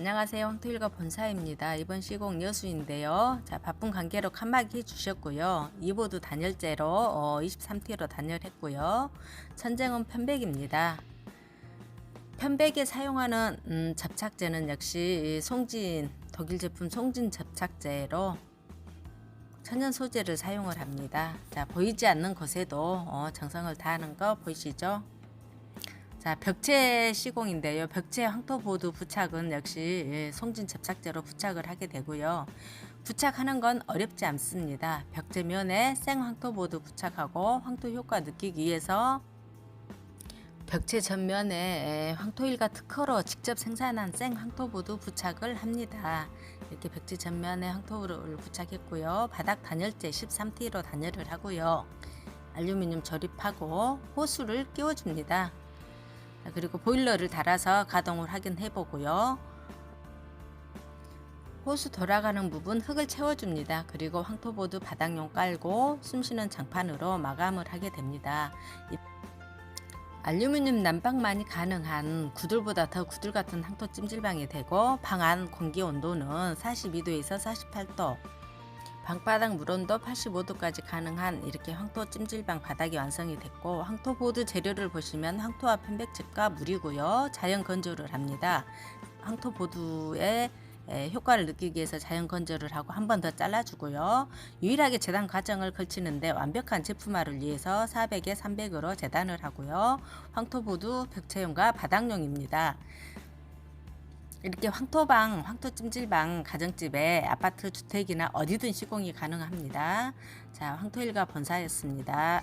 안녕하세요. 황토일가 본사입니다. 이번 시공 여수인데요. 자, 바쁜 관계로 칸막이 해주셨고요. 이보드 단열재로 어, 23T로 단열했고요. 천정은 편백입니다. 편백에 사용하는 음, 접착제는 역시 이 송진 독일 제품 송진 접착제로 천연 소재를 사용을 합니다. 자, 보이지 않는 곳에도 어, 정성을 다하는 거 보이시죠? 자, 벽체 시공인데요. 벽체 황토보드 부착은 역시 예, 송진 접착제로 부착을 하게 되고요. 부착하는 건 어렵지 않습니다. 벽체면에 생 황토보드 부착하고 황토 효과 느끼기 위해서 벽체 전면에 예, 황토일과 특허로 직접 생산한 생 황토보드 부착을 합니다. 이렇게 벽체 전면에 황토를 부착했고요. 바닥 단열재 13T로 단열을 하고요. 알루미늄 조립하고 호수를 끼워줍니다. 자, 그리고 보일러를 달아서 가동을 확인해 보고요. 호수 돌아가는 부분 흙을 채워줍니다. 그리고 황토보드 바닥용 깔고 숨쉬는 장판으로 마감을 하게 됩니다. 이 알루미늄 난방만이 가능한 구들보다 더 구들 같은 황토 찜질방이 되고 방 안 공기 온도는 42도에서 48도 방바닥 물온도 85도까지 가능한 이렇게 황토 찜질방 바닥이 완성이 됐고 황토 보드 재료를 보시면 황토와 편백즙과 물이고요. 자연 건조를 합니다. 황토 보드의 에, 효과를 느끼기 위해서 자연 건조를 하고 한 번 더 잘라주고요. 유일하게 재단 과정을 걸치는데 완벽한 제품화를 위해서 400에 300으로 재단을 하고요. 황토보드 벽체용과 바닥용입니다. 이렇게 황토방, 황토찜질방 가정집에 아파트 주택이나 어디든 시공이 가능합니다. 자, 황토일가 본사였습니다.